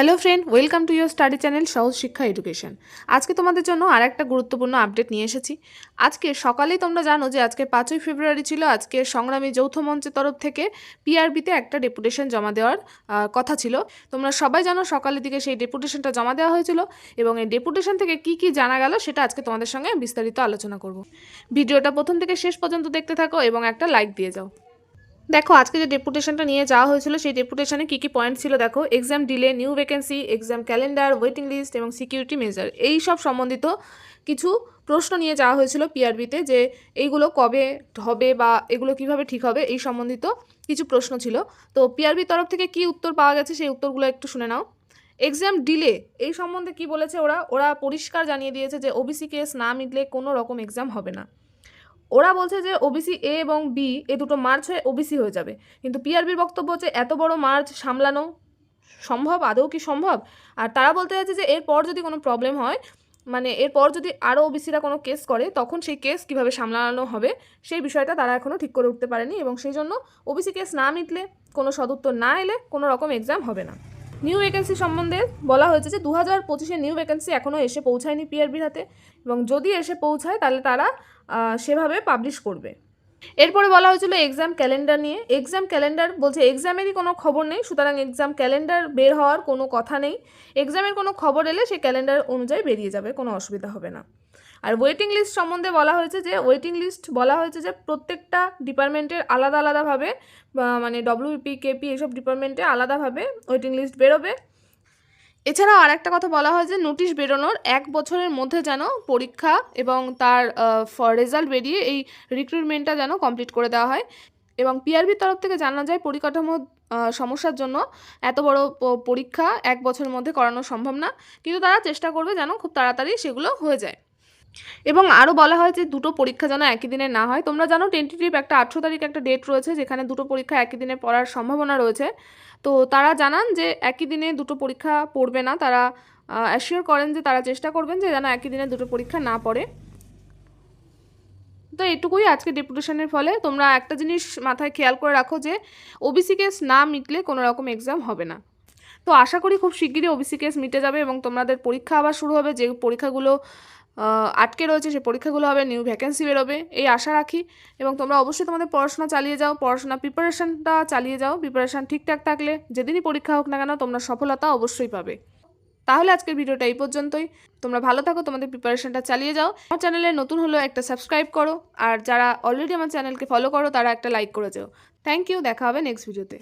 Hello friend welcome to your study channel Sahaj Shiksha education আজকে তোমাদের জন্য আর একটা গুরুত্বপূর্ণ আপডেট নিয়ে এসেছি। আজকে সকালেই তোমরা জানো যে আজকে পাঁচই ফেব্রুয়ারি ছিল। আজকে সংগ্রামী যৌথ মঞ্চের তরফ থেকে পিআরবিতে একটা ডেপুটেশন জমা দেওয়ার কথা ছিল। তোমরা সবাই জানো সকালের দিকে সেই ডেপুটেশনটা জমা দেওয়া হয়েছিল এবং এই ডেপুটেশন থেকে কি কি জানা গেল সেটা আজকে তোমাদের সঙ্গে বিস্তারিত আলোচনা করব। ভিডিওটা প্রথম থেকে শেষ পর্যন্ত দেখতে থাকো এবং একটা লাইক দিয়ে যাও। দেখো, আজকে যে ডেপুটেশনটা নিয়ে যাওয়া হয়েছিল, সেই ডেপুটেশনে কী কী পয়েন্ট ছিল দেখো? Exam delay new vacancy exam calendar waiting list এবং সিকিউরিটি মেজার এই সব সম্বন্ধিত কিছু প্রশ্ন নিয়ে যাওয়া হয়েছিল পিআরবিতে যে এইগুলো কবে হবে বা এগুলো কীভাবে ঠিক হবে, এই সম্বন্ধিত কিছু প্রশ্ন ছিল। তো পিআরবির তরফ থেকে কি উত্তর পাওয়া গেছে সেই উত্তরগুলো একটু শুনে নাও। এক্সাম ডিলে এই সম্বন্ধে কি বলেছে ওরা? ওরা পরিষ্কার জানিয়ে দিয়েছে যে ওবিসি কেস না মিটলে কোনো রকম এক্সাম হবে না। ওরা বলছে যে ওবিসি এ এবং বি এ দুটো মার্চ হয়ে ওবিসি হয়ে যাবে। কিন্তু পিআরবির বক্তব্য হচ্ছে, এত বড় মার্চ সামলানো সম্ভব? আদৌ কি সম্ভব? আর তারা বলতে চাইছে যে, এরপর যদি কোনো প্রবলেম হয় মানে এরপর যদি আরও ওবিসিরা কোনো কেস করে, তখন সেই কেস কীভাবে সামলানো হবে? সেই বিষয়টা তারা এখনও ঠিক করে উঠতে পারেনি এবং সেই জন্য ওবিসি কেস না মিটলে, কোনো সদুত্তর না এলে কোনো রকম এক্সাম হবে না। নিউ ভ্যাকেন্সি সম্বন্ধে বলা হয়েছে যে দু হাজার পঁচিশে নিউ ভ্যাকেন্সি এখনও এসে পৌঁছায়নি পিআরবির হাতে এবং যদি এসে পৌঁছায় তাহলে তারা সেভাবে পাবলিশ করবে। এরপরে বলা হয়েছিল এক্সাম ক্যালেন্ডার নিয়ে। এক্সাম ক্যালেন্ডার বলছে এক্সামেরই কোনো খবর নেই, সুতরাং এক্সাম ক্যালেন্ডার বের হওয়ার কোনো কথা নেই। এক্সামের কোনো খবর এলে সেই ক্যালেন্ডার অনুযায়ী বেরিয়ে যাবে, কোনো অসুবিধা হবে না। আর ওয়েটিং লিস্ট সম্বন্ধে বলা হয়েছে যে ওয়েটিং লিস্ট বলা হয়েছে যে, প্রত্যেকটা ডিপার্টমেন্টের আলাদা আলাদাভাবে মানে ডব্লিউপি কেপি এসব ডিপার্টমেন্টে আলাদাভাবে ওয়েটিং লিস্ট বেরোবে। এছাড়াও আর একটা কথা বলা হয় যে নোটিশ বেরোনোর এক বছরের মধ্যে যেন পরীক্ষা এবং তার রেজাল্ট বেরিয়ে এই রিক্রুটমেন্টটা যেন কমপ্লিট করে দেওয়া হয়। এবং পিআরবির তরফ থেকে জানা যায়, পরিকাঠামো সমস্যার জন্য এত বড় পরীক্ষা এক বছরের মধ্যে করানো সম্ভব না। কিন্তু তারা চেষ্টা করবে যেন খুব তাড়াতাড়ি সেগুলো হয়ে যায়। এবং আরও বলা হয় যে দুটো পরীক্ষা যেন একই দিনে না হয়। তোমরা জানো টেন্টেটিভ একটা আঠেরো তারিখ একটা ডেট রয়েছে যেখানে দুটো পরীক্ষা একই দিনে পড়ার সম্ভাবনা রয়েছে। তো তারা জানান যে একই দিনে দুটো পরীক্ষা পড়বে না। তারা অ্যাসিওর করেন যে তারা চেষ্টা করবেন যে যেন একই দিনে দুটো পরীক্ষা না পড়ে। তো এটুকুই আজকে ডেপুটেশনের ফলে। তোমরা একটা জিনিস মাথায় খেয়াল করে রাখো যে ওবিসি কেস না মিটলে কোনো রকম এক্সাম হবে না। তো আশা করি খুব শিগগিরই ওবিসি কেস মিটে যাবে এবং তোমাদের পরীক্ষা আবার শুরু হবে। যে পরীক্ষাগুলো আটকে রয়েছে সেই পরীক্ষাগুলো হবে নিউ ভ্যাকেন্সি বেরোবে। এই আশা রাখি এবং তোমরা অবশ্যই তোমাদের পড়াশোনা চালিয়ে যাও, পড়াশোনা প্রিপারেশনটা চালিয়ে যাও। প্রিপারেশন ঠিকঠাক থাকলে যেদিনই পরীক্ষা হোক না কেন তোমরা সফলতা অবশ্যই পাবে। তাহলে আজকের ভিডিওটা এই পর্যন্তই। তোমরা ভালো থাকো, তোমাদের প্রিপারেশনটা চালিয়ে যাও। আমার চ্যানেলে নতুন হলেও একটা সাবস্ক্রাইব করো। আর যারা অলরেডি আমার চ্যানেলকে ফলো করো, তারা একটা লাইক করে যাও। থ্যাংক ইউ দেখা হবে নেক্সট ভিডিওতে